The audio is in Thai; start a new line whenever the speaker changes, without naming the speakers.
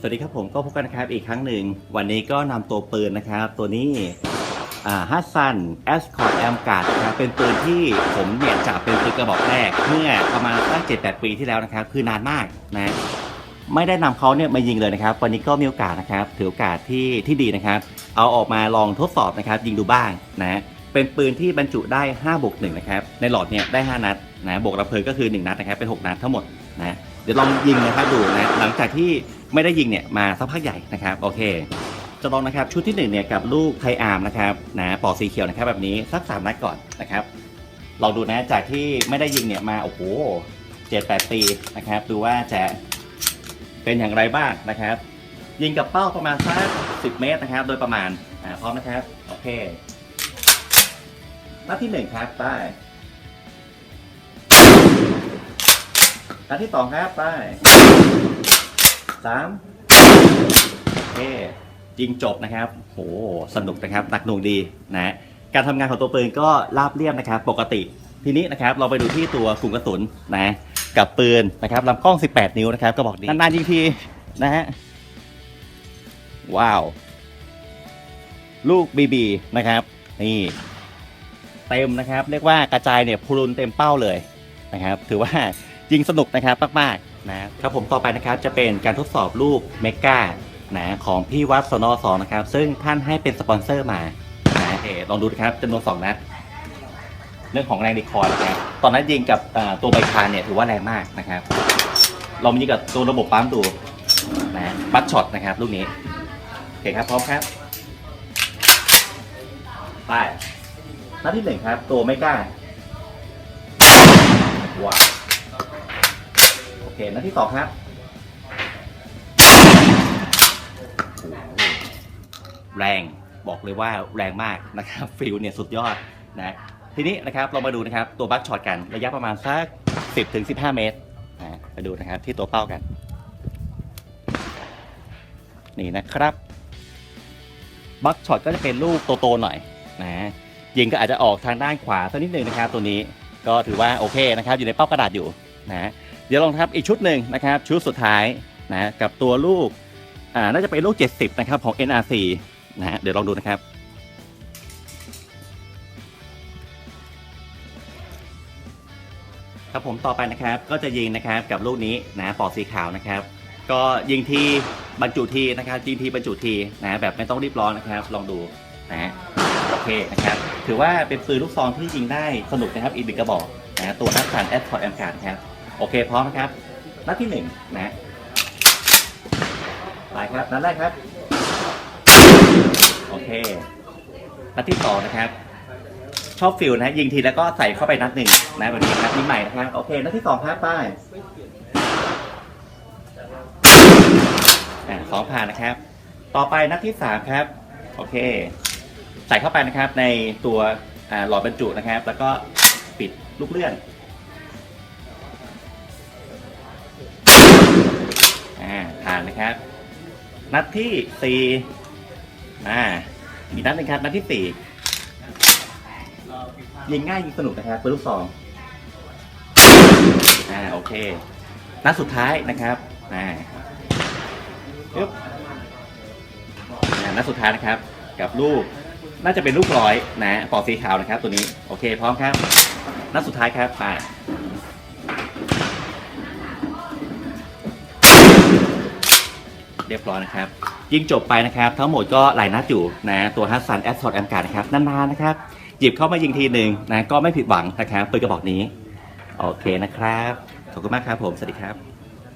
สวัสดีครับผมก็พบกันนะครับอีกครั้งหนึ่ง วันนี้ก็นำตัวปืนนะครับ ตัวนี้ฮัสซันแอสคอร์ดแอมการ์ดนะครับเป็นปืนที่ผมเนี่ยจับเป็นปืนกระบอกแรก เมื่อประมาณตั้งเจ็ดแปดปีที่แล้วนะครับ คือนานมากนะไม่ได้นำเขาเนี่ยมายิงเลยนะครับ วันนี้ก็มีโอกาสนะครับถือโอกาสที่ที่ดีนะครับ เอาออกมาลองทดสอบนะครับ ยิงดูบ้างนะเป็นปืนที่บรรจุได้5บวก1นะครับ ในหลอดเนี่ยได้ 5 นัดนะบวกระเพลิงก็คือ 1 นัดนะครับ เป็น 6 นัดทั้งหมดนะ เดี๋ยวลองยิงนะครับดูนะหลังจากที่ไม่ได้ยิงเนี่ยมาสักพักใหญ่นะครับ โอเค จะลองนะครับชุดที่1เนี่ยกับลูกไทอาร์มนะครับนะปอกสีเขียวนะครับแบบนี้สัก3นัดก่อนนะครับลองดูนะจากที่ไม่ได้ยิงเนี่ยมาโอ้โหเจ็ดแปดปีนะครับ ดูว่าจะเป็นอย่างไรบ้างนะครับ ยิงกับเป้าประมาณสัก10เมตรนะครับ โดยประมาณอ่าพร้อมนะครับ โอเคนัดที่หนึ่งครับไปนัดที่สองครับไปสามโอเคยิงจบนะครับ โห สนุกนะครับหนักหน่วงดีนะ การทำงานของตัวปืนก็ราบเรียบนะครับ ปกติ ทีนี้นะครับ เราไปดูที่ตัวกลุ่มกระสุนนะ กับปืนนะครับลำกล้อง 18 นิ้วนะครับ ก็บอกดีนานๆยิงทีนะฮะ ว้าว ลูกบีบีนะครับ นี่เต็มนะครับ เรียกว่ากระจายเนี่ยพลุนเต็มเป้าเลยนะครับ ถือว่า ยิงสนุกนะครับมากๆนะครับผมต่อไปนะครับจะเป็นการทดสอบลูกเมกานะของพี่วัดสนอสองนะครับ ซึ่งท่านให้เป็นสปอนเซอร์มานะเอลองดูนะครับจำนวนสองนัดเรื่องของแรงดีคอร์นะครับตอนนั้นยิงกับตัวใบคานเนี่ยถือว่าแรงมากนะครับลองมายิงกับตัวระบบปั๊มดูนะบัตช็อตนะครับลูกนี้โอเคครับพร้อมครับไปนัดที่หนึ่งครับ ตัวไม่กล้าว้าว เคนัดที่สองครับโหแรงบอกเลยว่าแรงมากนะครับฟิลเนี่ยสุดยอดนะทีนี้นะครับเรามาดูนะครับตัวบัคช็อตกันระยะประมาณสัก 10ถึง15 เมตรนะไปดูนะครับที่ตัวเป้ากัน นี่นะครับบัคช็อตก็จะเป็นลูกโตๆหน่อยนะยิงก็อาจจะออกทางด้านขวาสักนิดหนึ่งนะครับตัวนี้ก็ถือว่าโอเคนะครับอยู่ในเป้ากระดาษอยู่นะ เดี๋ยวลองครับอีกชุดหนึ่งนะครับ ชุดสุดท้ายนะกับตัวลูกอ่าน่าจะเป็นลูก 70 นะครับของ NRC นะฮะเดี๋ยวลองดูนะครับ ครับผมต่อไปนะครับก็จะยิงนะครับกับลูกนี้นะปอกสีขาวนะครับ ก็ยิงทีบรรจุทีนะครับยิงทีบรรจุทีนะแบบไม่ต้องรีบร้อนนะครับ ลองดูนะโอเคนะครับถือว่าเป็นปืนลูกซองที่ยิงได้สนุกนะครับอีกหนึ่งกระบอกนะตัวนักสันแอดพอร์ตแอมการ์ดครับ โอเคพร้อมนะครับ นัดที่หนึ่งนะไปครับนัดแรกครับ โอเค นัดที่สองนะครับ ชอบฟิลนะยิงทีแล้วก็ใส่เข้าไปนัดหนึ่งนะแบบนี้ครับนี่ใหม่นะครับโอเค นัดที่สองครับไป้ายสองผ่านนะครับ ต่อไปนัดที่สามครับ โอเค ใส่เข้าไปนะครับในตัวหลอดบรรจุนะครับ แล้วก็ปิดลูกเลื่อน นัดที่สี่อ่าอีกนัดหนึงครับนัดที่สี่ยิงง่ายยิงสนุกนะครับเป็นลูกซองอ่าโอเค นัดสุดท้ายนะครับอ่าปึ๊บอ่านัดสุดท้ายนะครับ กับลูกน่าจะเป็นลูกร้อยนะปอกสีขาวนะครับ ตัวนี้โอเค พร้อมครับ นัดสุดท้ายครับไป เรียบร้อยนะครับ ยิงจบไปนะครับ ทั้งหมดก็หลายนัดอยู่นะตัวฮัสซันแอสซอร์แอมการ์นะครับนานๆนะครับ หยิบเข้ามายิงทีหนึ่งนะก็ไม่ผิดหวังนะครับปืนกระบอกนี้ โอเคนะครับ ขอบคุณมากครับผม สวัสดีครับ